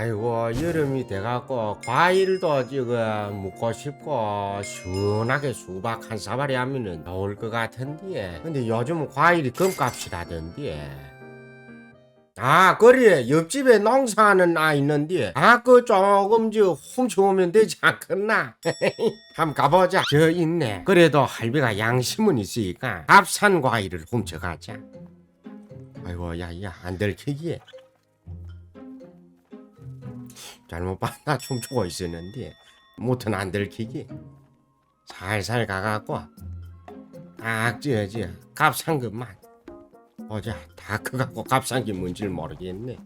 아이고 여름이 돼갖고 과일도 지금 먹고 싶고 시원하게 수박 한 사발이 하면은 좋을 것 같은데 근데 요즘 과일이 금값이라던데 아 그래. 옆집에 농사하는 아 있는데 아 그 조금 저 훔쳐오면 되지 않겠나? 한번 가보자. 저 있네. 그래도 할배가 양심은 있으니까 값산 과일을 훔쳐가자. 아이고 야야 안 들키기 잘못 봤나 춤추고 있었는데 못은 안 들키기 살살 가갖고 딱 지어지 값산 것만. 보자. 다 커갖고 값산 게 뭔지를 모르겠네.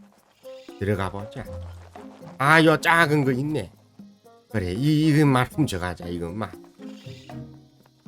들어가 보자. 아 요 작은 거 있네. 그래 이, 이것만 훔쳐가자 이것만.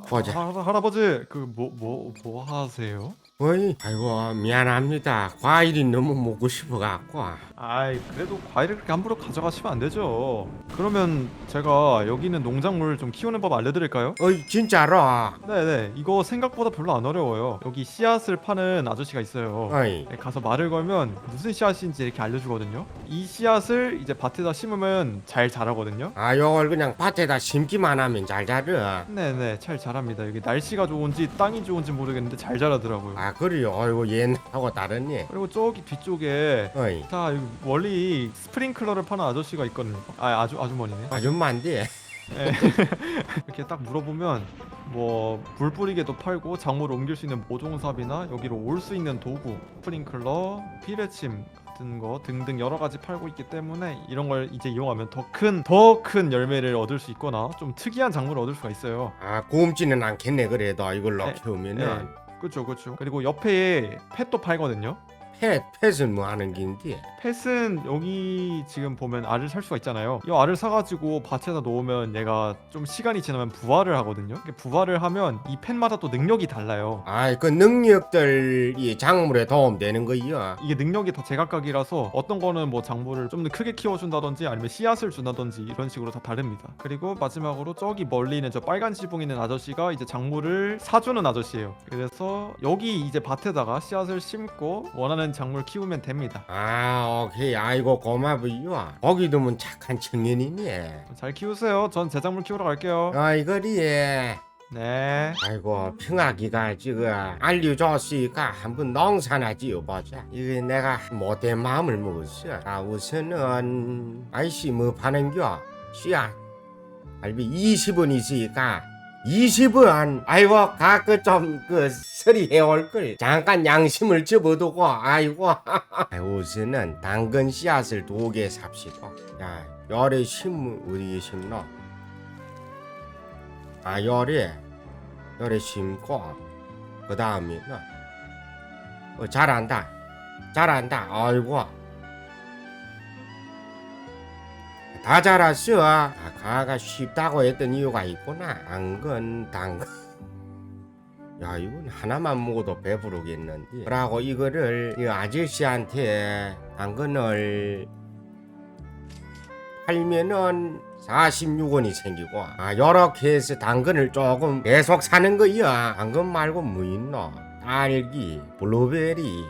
보자. 할, 할아버지 그 뭐 뭐 뭐 하세요? 어이 아이고 미안합니다 과일이 너무 먹고 싶어갖고 아이 그래도 과일을 그렇게 함부로 가져가시면 안 되죠. 그러면 제가 여기 있는 농작물 좀 키우는 법 알려드릴까요? 어이 진짜로 네네 이거 생각보다 별로 안 어려워요. 여기 씨앗을 파는 아저씨가 있어요. 어이 네, 가서 말을 걸면 무슨 씨앗인지 이렇게 알려주거든요. 이 씨앗을 이제 밭에다 심으면 잘 자라거든요. 아 요걸 그냥 밭에다 심기만 하면 잘 자라 네네 잘 자랍니다. 여기 날씨가 좋은지 땅이 좋은지 모르겠는데 잘 자라더라고요. 아 그래요? 아이고 옛날하고 다르니? 그리고 저기 뒤쪽에 어이. 자 여기 멀리 스프링클러를 파는 아저씨가 있거든요. 아 아주 아주머니네. 아줌마인데 이렇게 딱 물어보면 뭐 물 뿌리개도 팔고 작물을 옮길 수 있는 모종삽이나 여기로 올 수 있는 도구, 스프링클러, 비레침 같은 거 등등 여러 가지 팔고 있기 때문에 이런 걸 이제 이용하면 더 큰 더 큰 열매를 얻을 수 있거나 좀 특이한 작물을 얻을 수가 있어요. 아 굶지는 않겠네 그래도 이걸로 네, 키우면은 그렇죠, 그렇죠. 그리고 옆에 펫도 팔거든요. 펫 펫은 뭐 하는 긴데 펫은 여기 지금 보면 알을 살 수가 있잖아요. 이 알을 사가지고 밭에다 놓으면 얘가 좀 시간이 지나면 부화를 하거든요. 이게 부화를 하면 이 펫마다 또 능력이 달라요. 아이 그 능력들이 작물에 도움되는 거이요 이게 능력이 더 제각각이라서 어떤 거는 뭐 작물을 좀 더 크게 키워준다든지 아니면 씨앗을 준다든지 이런 식으로 다 다릅니다. 그리고 마지막으로 저기 멀리 있는 저 빨간 지붕 있는 아저씨가 이제 작물을 사주는 아저씨예요. 그래서 여기 이제 밭에다가 씨앗을 심고 원하는 작물 키우면 됩니다. 아 오케이 아이고 고마워요 거기 두면 착한 청년이네 잘 키우세요. 전 제 작물 키우러 갈게요. 아이 그리 네. 아이고 평화기가 지금 알려줬으니까 한번 농사나 지어보자 이게 내가 못된 마음을 먹었어 자 우선은 아이씨 뭐 파는겨 씨앗 알비 20원 있으니까 20원 아이고 가끔 좀그 서리 해올 걸. 잠깐 양심을 접어두고 아이고. 아이, 우선은 당근 씨앗을 두 개 삽시다. 야 열에 심으 어디에 심노? 아 열에 열에 심고 그 다음에는 어, 잘한다. 잘한다. 아이고 다 자랐어 아, 가가 쉽다고 했던 이유가 있구나. 당근 당근. 야 이건 하나만 먹어도 배부르겠는데. 그러고 이거를 이 아저씨한테 당근을 팔면은 46원이 생기고 아 요렇게 해서 당근을 조금 계속 사는 거야. 당근 말고 뭐 있노? 딸기 블루베리.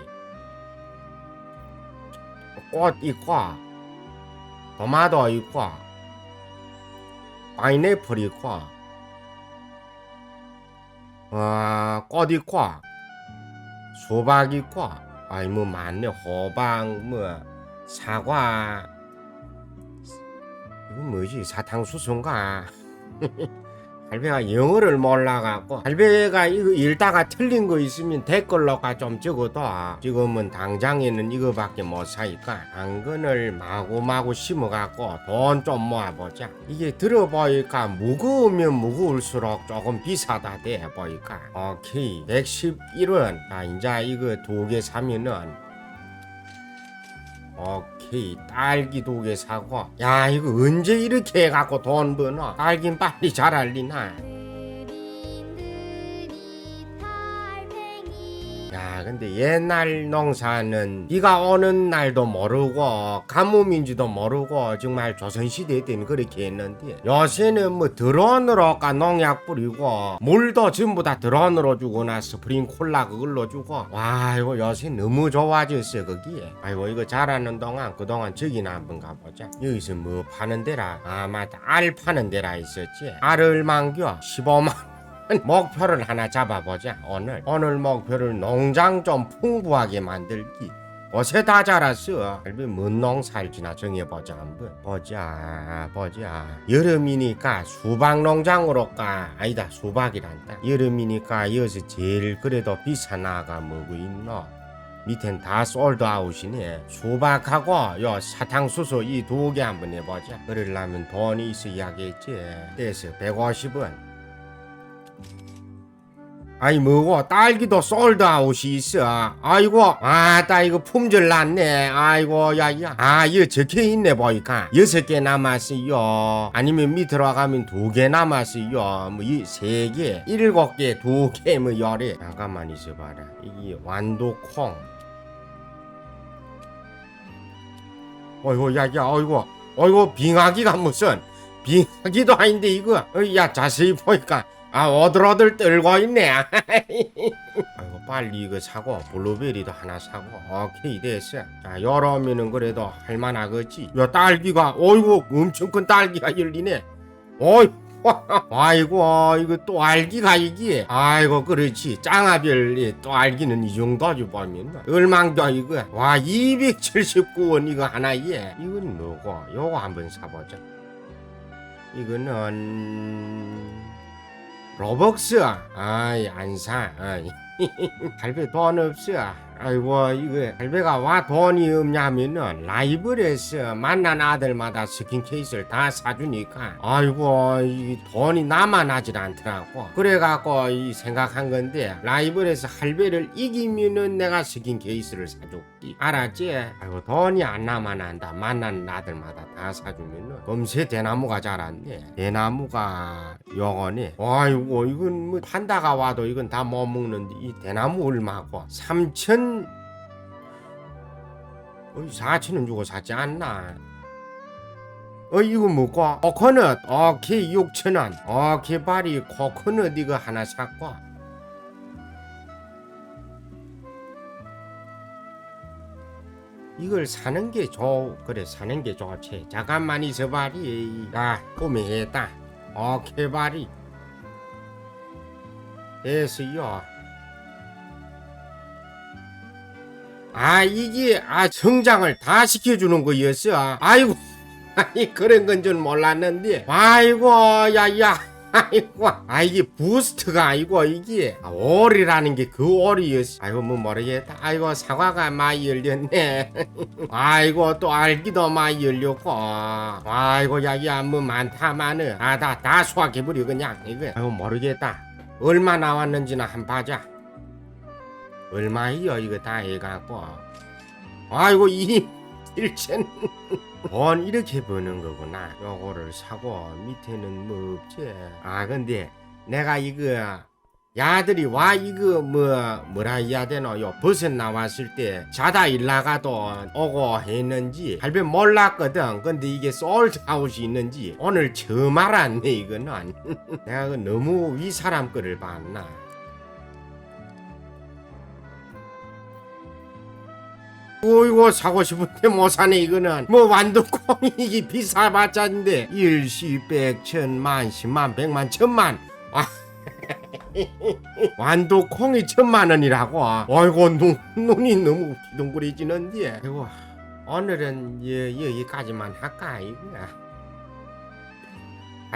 꽃 있고 토마토 있고 파인애플 있고 어, 꽃 있고 수박 있고 아이 뭐 많네. 호박 뭐 사과. 이건 뭐지? 사탕수수인가 할배가 영어를 몰라갖고 할배가 이거 읽다가 틀린 거 있으면 댓글로가 좀 적어도 지금은 당장에는 이거밖에 못 사니까 당근을 마구마구 심어갖고 돈 좀 모아보자. 이게 들어보니까 무거우면 무거울수록 조금 비싸다 돼 보니까. 오케이. 111원 자 이제 이거 두 개 사면은 오케이 딸기 두 개 사고. 야 이거 언제 이렇게 해갖고 돈 버노? 딸긴 빨리 자랄리나 근데 옛날 농사는 비가 오는 날도 모르고 가뭄인지도 모르고 정말 조선시대 때는 그렇게 했는데 요새는 뭐 드론으로 까 농약 뿌리고 물도 전부 다 드론으로 주고 나 스프링콜라 그걸로 주고 와 이거 요새 너무 좋아졌어 거기에 아이고 이거 자라는 동안 그동안 저기나 한번 가보자. 여기서 뭐 파는 데라? 아 맞다. 알 파는 데라 있었지. 알을 만겨 15만 목표를 하나 잡아보자. 오늘 오늘 목표를 농장 좀 풍부하게 만들기. 옷에 다 자랐어. 뭔 농사일지나 정해보자 한번. 보자 보자. 여름이니까 수박 농장으로 가. 아니다 수박이란다. 여름이니까 여기서 제일 그래도 비싼 나가 뭐고 있노? 밑엔 다 솔드아웃이네. 수박하고 요 사탕수수 이 두 개 한번 해보자. 그러려면 돈이 있어야겠지. 그래서 150원 아이 뭐고? 딸기도 솔드아웃이 있어. 아이고 아따 이거 품절 났네. 아이고 야야. 아 이거 적혀 있네 보니까 여섯 개 남았어요. 아니면 밑으로 가면 두 개 남았어요. 뭐 이 세 개 일곱 개 두 개 뭐 열에. 잠깐만 있어봐라. 이게 완도콩. 어이구 야야 어이구. 어이구 빙하기가 무슨? 빙하기도 아닌데 이거. 어, 야 자세히 보니까 아 오들오들 떨고 있네. 아이고 빨리 이거 사고 블루베리도 하나 사고. 오케이 됐어. 자 여름이는 그래도 할만하겠지. 야 딸기가 어이구 엄청 큰 딸기가 열리네. 어이 아이고 이거 또 알기가 이게. 아이고 그렇지. 짱아별 또 알기는 이 정도지 보면 얼망도 이거. 와 279원 이거 하나에 이건 뭐고? 요거 한번 사보자. 이거는 로벅스 아이 안사 아이 할배 돈 없어 아이고 이거 할배가 와 돈이 없냐면은 라이브에서 만난 아들마다 스킨 케이스를 다 사주니까 아이고 이 돈이 남아나질 않더라고. 그래갖고 이 생각한 건데 라이브에서 할배를 이기면은 내가 스킨 케이스를 사줄게 알았지? 아이고 돈이 안 남아난다. 만난 아들마다 다 사주면은 금세 대나무가 자랐네. 대나무가 영원히 아이고 이건 뭐 판다가 와도 이건 다 못 먹는데 이 대나무 얼마고? 3천 어이 4천원 주고 샀지 않나 어 이거 뭐고 코코넛 오케이 6천원 오케이 바리 코코넛 이거 하나 샀고 이걸 사는 게 좋, 그래 사는 게 좋지. 잠깐만 있어봐리. 야, 꾸미했다. 오케이 바리. 됐어요. 아 이게 아 성장을 다 시켜주는 거였어. 아이고, 아니 그런 건 줄 몰랐는데. 아이고, 야야. 아이고, 아 이게 부스트가 아니고 이게 아, 올이라는 게그 올이였어. 아이고 뭐 모르겠다. 아이고 사과가 많이 열렸네. 아이고 또 알기도 많이 열렸고. 아이고 야 야 뭐 많다마는 아 다 다 수확해버려 그냥 이거. 아이고 모르겠다. 얼마 나왔는지나 한 봐자. 얼마이요 이거 다 해갖고. 아이고 이 일천. 돈 이렇게 버는 거구나. 요거를 사고 밑에는 뭐 없지. 아 근데 내가 이거 야들이 와 이거 뭐 뭐라 해야 되노 요 버섯 나왔을 때 자다 일 나가도 오고 했는지 할배 몰랐거든 근데 이게 솔트아웃이 있는지 오늘 처음 알았네 이거는 내가 그 너무 위 사람 거를 봤나 어이구 사고 싶은데 못 사네 이거는. 뭐 완두콩이 이게 비싸봤자인데. 일시 백천 만 십만 백만 천만. 아. 완두콩이 천만 원이라고? 아이고 눈, 눈이 너무 비둥그레지는데. 아이고 오늘은 예, 여기까지만 할까 이거야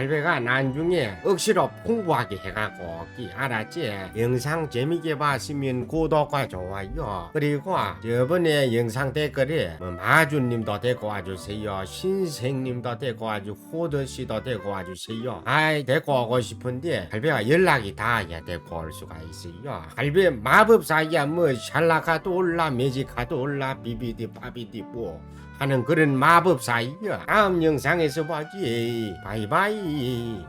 할배가 나중에 억지로 풍부하게 해가고 이 알았지? 영상 재밌게 봤으면 구독과 좋아요. 그리고 저번에 영상 댓글에 뭐 마주님도 데리고 와주세요. 신생님도 데리고 와주 호드씨도 데리고 와주세요. 아이 데리고 오고 싶은데 할배가 연락이 닿아야 데리고 올 수가 있어요. 할배 마법사야 뭐 샬라카도 올라 매지카도 올라 비비디 바비디 뭐 하는 그런 마법사이요. 다음 영상에서 보지. 바이바이.